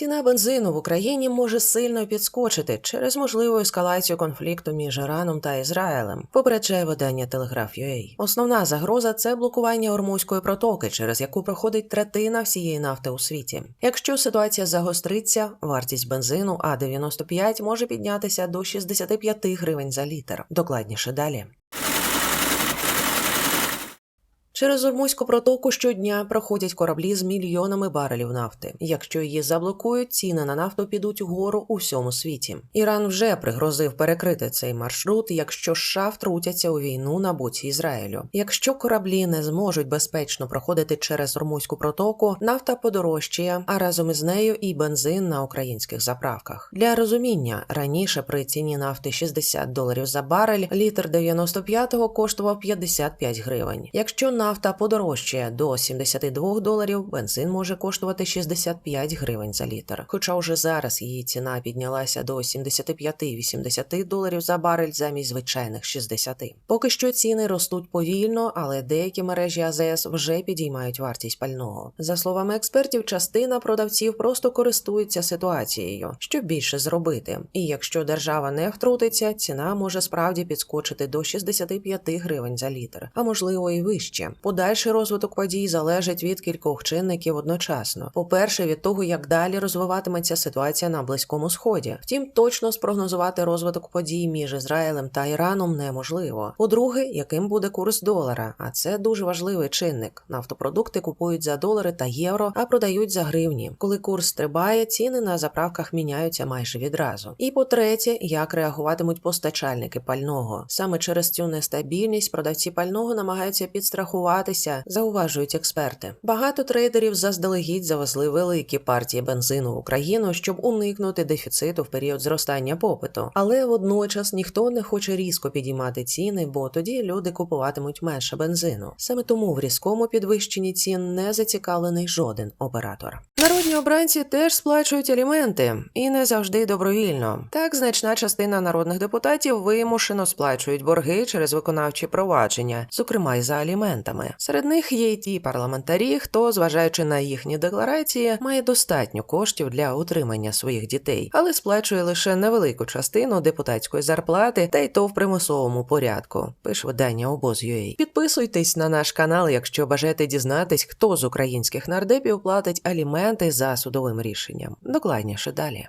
Ціна бензину в Україні може сильно підскочити через можливу ескалацію конфлікту між Іраном та Ізраїлем. Попереджає видання Telegraph.ua. Основна загроза це блокування Ормузької протоки, через яку проходить третина всієї нафти у світі. Якщо ситуація загостриться, вартість бензину А95 може піднятися до 65 гривень за літр. Докладніше далі. Через Ормузьку протоку щодня проходять кораблі з мільйонами барелів нафти. Якщо її заблокують, ціни на нафту підуть угору у всьому світі. Іран вже пригрозив перекрити цей маршрут, якщо США втрутяться у війну на боці Ізраїлю. Якщо кораблі не зможуть безпечно проходити через Ормузьку протоку, нафта подорожчає, а разом із нею і бензин на українських заправках. Для розуміння раніше при ціні нафти 60 доларів за барель, літр 95-го коштував 55 гривень. Якщо нафта подорожчає до 72 доларів, бензин може коштувати 65 гривень за літр. Хоча вже зараз її ціна піднялася до 75-80 доларів за барель замість звичайних 60. Поки що ціни ростуть повільно, але деякі мережі АЗС вже підіймають вартість пального. За словами експертів, частина продавців просто користується ситуацією, щоб більше зробити. І якщо держава не втрутиться, ціна може справді підскочити до 65 гривень за літр, а можливо і вище. Подальший розвиток подій залежить від кількох чинників одночасно. По-перше, від того, як далі розвиватиметься ситуація на близькому сході. Втім, точно спрогнозувати розвиток подій між Ізраїлем та Іраном неможливо. По-друге, яким буде курс долара, а це дуже важливий чинник. Нафтопродукти купують за долари та євро, а продають за гривні. Коли курс стрибає, ціни на заправках міняються майже відразу. І по-третє, як реагуватимуть постачальники пального. Саме через цю нестабільність продавці пального намагаються підстрахувати страхуватися, зауважують експерти. Багато трейдерів заздалегідь завезли великі партії бензину в Україну, щоб уникнути дефіциту в період зростання попиту. Але водночас ніхто не хоче різко підіймати ціни, бо тоді люди купуватимуть менше бензину. Саме тому в різкому підвищенні цін не зацікавлений жоден оператор. Народні обранці теж сплачують аліменти і не завжди добровільно. Так, значна частина народних депутатів вимушено сплачують борги через виконавчі провадження, зокрема й за аліментами. Серед них є й ті парламентарі, хто, зважаючи на їхні декларації, має достатньо коштів для утримання своїх дітей, але сплачує лише невелику частину депутатської зарплати, та й то в примусовому порядку. Пише видання обоз.ua. Підписуйтесь на наш канал, якщо бажаєте дізнатись, хто з українських нардепів платить аліменти за судовим рішенням. Докладніше далі.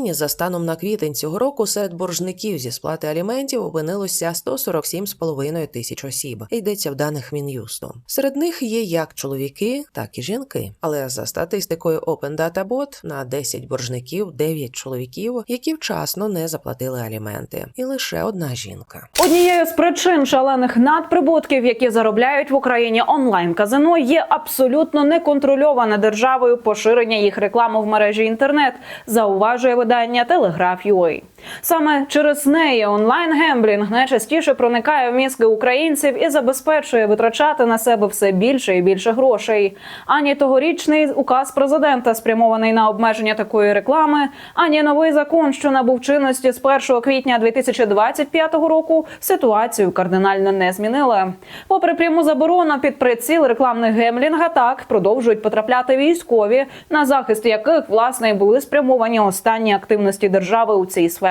за станом на квітень цього року серед боржників зі сплати аліментів опинилося 147,5 тисяч осіб. Йдеться в даних Мін'юсту. Серед них є як чоловіки, так і жінки. Але за статистикою Open Data Bot на 10 боржників 9 чоловіків, які вчасно не заплатили аліменти, і лише одна жінка. Однією з причин шалених надприбутків, які заробляють в Україні онлайн казино, є абсолютно неконтрольоване державою поширення їх реклами в мережі інтернет, зауважує видання Телеграф.ua. Саме через неї онлайн гемблінг найчастіше проникає в мізки українців і забезпечує витрачати на себе все більше і більше грошей. Ані тогорічний указ президента спрямований на обмеження такої реклами, ані новий закон, що набув чинності з 1 квітня 2025 року, ситуацію кардинально не змінили. Попри пряму заборону під приціл рекламних гемблінга, так продовжують потрапляти військові, на захист яких власне були спрямовані останні активності держави у цій сфері.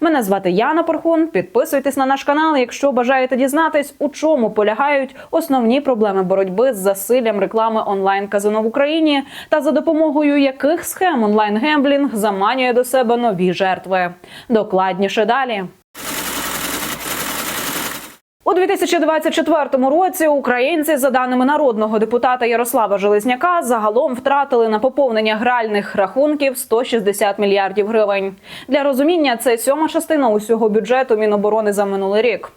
Мене звати Яна Порхун. Підписуйтесь на наш канал, якщо бажаєте дізнатись, у чому полягають основні проблеми боротьби з засиллям реклами онлайн казино в Україні та за допомогою яких схем онлайн гемблінг заманює до себе нові жертви. Докладніше далі. У 2024 році українці, за даними народного депутата Ярослава Железняка, загалом втратили на поповнення гральних рахунків 160 мільярдів гривень. Для розуміння це сьома частина усього бюджету Міноборони за минулий рік.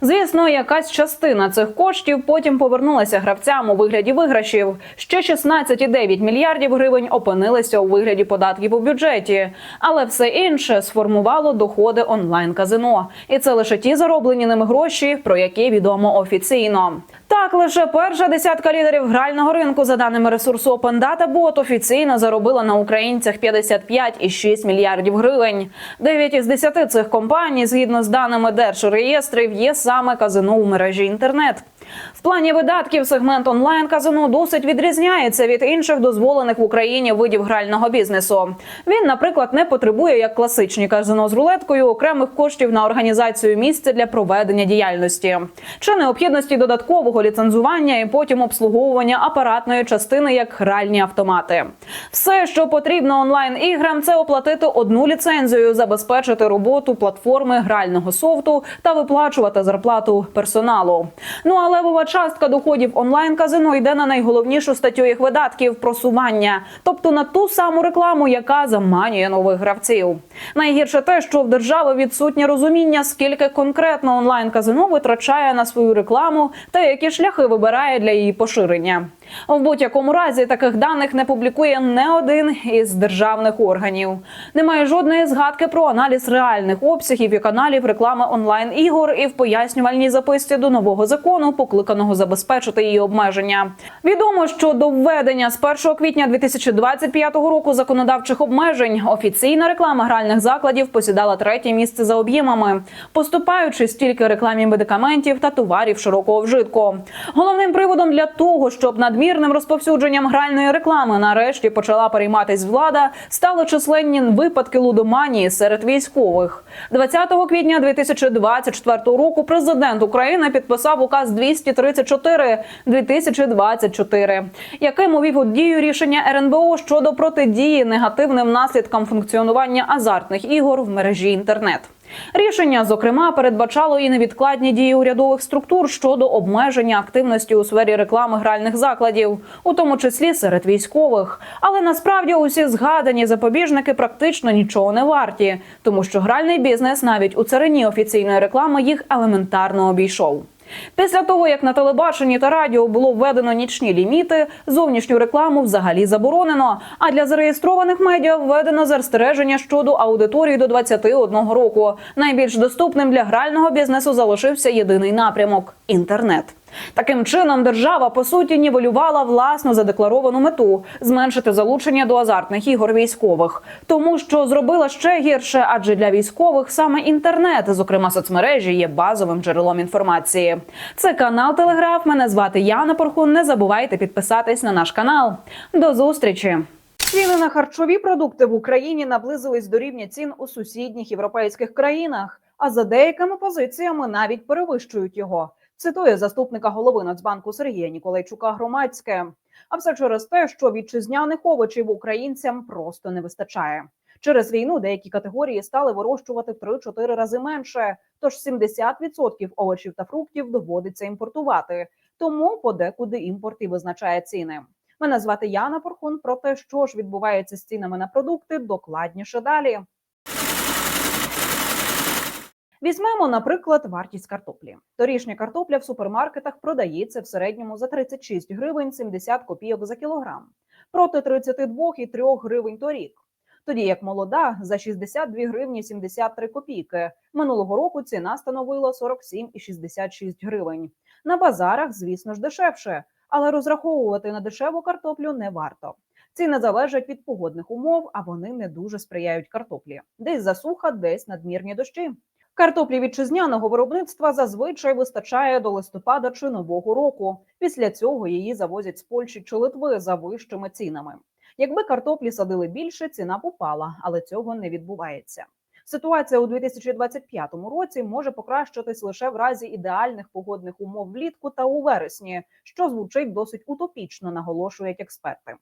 Звісно, якась частина цих коштів потім повернулася гравцям у вигляді виграшів. Ще 16,9 мільярдів гривень опинилися у вигляді податків у бюджеті, але все інше сформувало доходи онлайн казино, і це лише ті зароблені ними гроші, про які відомо офіційно. Так, лише перша десятка лідерів грального ринку, за даними ресурсу Open Data офіційно заробила на українцях 55,6 мільярдів гривень. Дев'ять із десяти цих компаній, згідно з даними держреєстрів, є саме казино у мережі інтернет. В плані видатків сегмент онлайн казино досить відрізняється від інших дозволених в Україні видів грального бізнесу. Він, наприклад, не потребує як класичні казино з рулеткою окремих коштів на організацію місця для проведення діяльності чи необхідності додаткового ліцензування і потім обслуговування апаратної частини як гральні автомати. Все, що потрібно онлайн іграм, це оплатити одну ліцензію, забезпечити роботу платформи грального софту та виплачувати зарплату персоналу. Ну а левова частка доходів онлайн казино йде на найголовнішу статтю їх видатків просування, тобто на ту саму рекламу, яка заманює нових гравців. Найгірше те, що в держави відсутнє розуміння, скільки конкретно онлайн казино витрачає на свою рекламу та які шляхи вибирає для її поширення. В будь-якому разі таких даних не публікує не один із державних органів. Немає жодної згадки про аналіз реальних обсягів і каналів реклами онлайн ігор і в пояснювальній записці до нового закону, покликаного забезпечити її обмеження. Відомо, що до введення з 1 квітня 2025 року законодавчих обмежень офіційна реклама гральних закладів посідала третє місце за об'ємами, поступаючи стільки рекламі медикаментів та товарів широкого вжитку. Головним приводом для того, щоб надмірним розповсюдженням гральної реклами нарешті почала перейматись влада, стали численні випадки лудоманії серед військових. 20 квітня 2024 року президент України підписав указ 234 2024, яким увів у дію рішення РНБО щодо протидії негативним наслідкам функціонування азартних ігор в мережі інтернет. Рішення, зокрема, передбачало і невідкладні дії урядових структур щодо обмеження активності у сфері реклами гральних закладів, у тому числі серед військових. Але насправді усі згадані запобіжники практично нічого не варті, тому що гральний бізнес навіть у царині офіційної реклами їх елементарно обійшов. Після того, як на телебаченні та радіо було введено нічні ліміти, зовнішню рекламу взагалі заборонено. А для зареєстрованих медіа введено застереження щодо аудиторії до 21 року. Найбільш доступним для грального бізнесу залишився єдиний напрямок інтернет. Таким чином, держава по суті нівелювала власну задекларовану мету зменшити залучення до азартних ігор військових, тому що зробила ще гірше, адже для військових саме інтернет, зокрема соцмережі, є базовим джерелом інформації. Це канал Телеграф. Мене звати Яна Порхун. Не забувайте підписатись на наш канал. До зустрічі. Ціни на харчові продукти в Україні наблизились до рівня цін у сусідніх європейських країнах, а за деякими позиціями навіть перевищують його. Цитує заступника голови Нацбанку Сергія Ніколайчука громадське. А все через те, що вітчизняних овочів українцям просто не вистачає. Через війну деякі категорії стали вирощувати в 3-4 рази менше. Тож 70% овочів та фруктів доводиться імпортувати. Тому подекуди імпорт і визначає ціни. Мене звати Яна Порхун. Про те, що ж відбувається з цінами на продукти, докладніше далі. Візьмемо, наприклад, вартість картоплі. Торішня картопля в супермаркетах продається в середньому за 36 гривень 70 копійок за кілограм, проти 32,3 гривень торік. Тоді як молода за 62 гривні 73 копійки. Минулого року ціна становила 47,66 гривень. На базарах, звісно ж, дешевше, але розраховувати на дешеву картоплю не варто. Ціни залежать від погодних умов, а вони не дуже сприяють картоплі. Десь засуха, десь надмірні дощі. Картоплі вітчизняного виробництва зазвичай вистачає до листопада чи нового року. Після цього її завозять з Польщі чи Литви за вищими цінами. Якби картоплі садили більше, ціна б упала, але цього не відбувається. Ситуація у 2025 році може покращитись лише в разі ідеальних погодних умов влітку та у вересні, що звучить досить утопічно, наголошують експерти.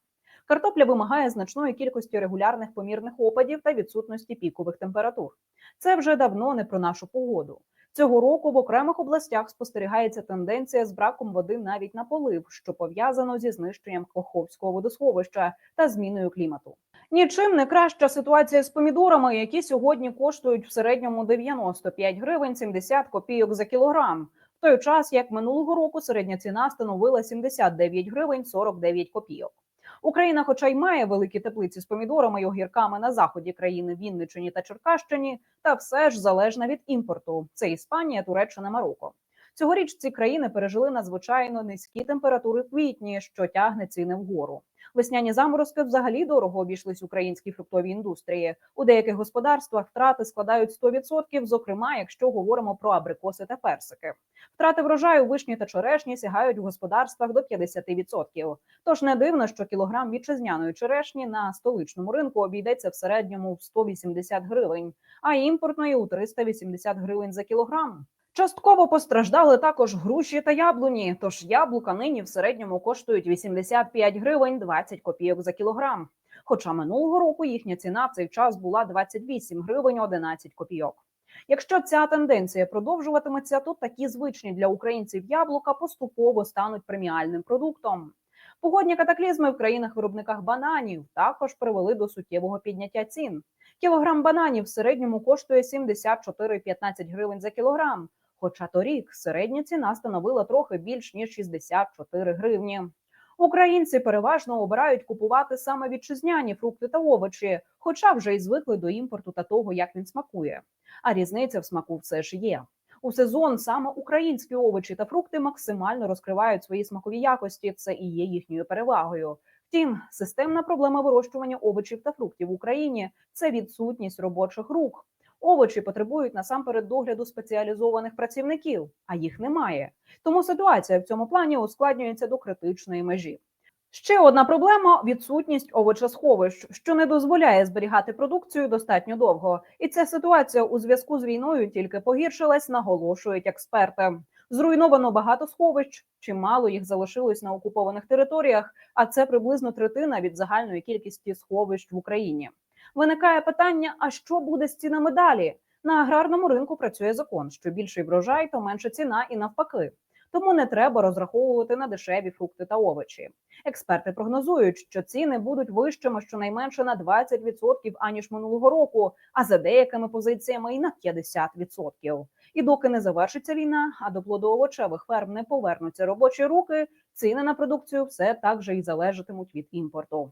Картопля вимагає значної кількості регулярних помірних опадів та відсутності пікових температур. Це вже давно не про нашу погоду. Цього року в окремих областях спостерігається тенденція з браком води навіть на полив, що пов'язано зі знищенням Коховського водосховища та зміною клімату. Нічим не краща ситуація з помідорами, які сьогодні коштують в середньому 95 гривень 70 копійок за кілограм. В той час, як минулого року, середня ціна становила 79 гривень 49 копійок. Україна, хоча й має великі теплиці з помідорами й огірками на заході країни Вінниччині та Черкащині, та все ж залежна від імпорту. Це Іспанія, Туреччина, Марокко. Цьогоріч ці країни пережили надзвичайно низькі температури в квітні, що тягне ціни вгору. Весняні заморозки взагалі дорого обійшлись українській фруктовій індустрії. У деяких господарствах втрати складають 100%, зокрема, якщо говоримо про абрикоси та персики. Втрати врожаю вишні та черешні сягають в господарствах до 50%. Тож не дивно, що кілограм вітчизняної черешні на столичному ринку обійдеться в середньому в 180 гривень, а імпортної у 380 гривень за кілограм. Частково постраждали також груші та яблуні. Тож яблука нині в середньому коштують 85 гривень 20 копійок за кілограм. Хоча минулого року їхня ціна в цей час була 28 гривень 11 копійок. Якщо ця тенденція продовжуватиметься, то такі звичні для українців яблука поступово стануть преміальним продуктом. Погодні катаклізми в країнах-виробниках бананів також привели до суттєвого підняття цін. Кілограм бананів в середньому коштує 74,15 гривень за кілограм. Хоча торік середня ціна становила трохи більш ніж 64 гривні. Українці переважно обирають купувати саме вітчизняні фрукти та овочі, хоча вже й звикли до імпорту та того, як він смакує. А різниця в смаку все ж є. У сезон саме українські овочі та фрукти максимально розкривають свої смакові якості. Це і є їхньою перевагою. Втім, системна проблема вирощування овочів та фруктів в Україні це відсутність робочих рук. Овочі потребують насамперед догляду спеціалізованих працівників, а їх немає. Тому ситуація в цьому плані ускладнюється до критичної межі. Ще одна проблема відсутність овочесховищ, що не дозволяє зберігати продукцію достатньо довго. І ця ситуація у зв'язку з війною тільки погіршилась, наголошують експерти. Зруйновано багато сховищ, чимало їх залишилось на окупованих територіях, а це приблизно третина від загальної кількості сховищ в Україні. Виникає питання: а що буде з цінами далі? На аграрному ринку працює закон: що більший врожай, то менша ціна і навпаки. Тому не треба розраховувати на дешеві фрукти та овочі. Експерти прогнозують, що ціни будуть вищими щонайменше на 20% аніж минулого року, а за деякими позиціями і на 50%. І доки не завершиться війна, а до плодоовочевих ферм не повернуться робочі руки, ціни на продукцію все так же і залежатимуть від імпорту.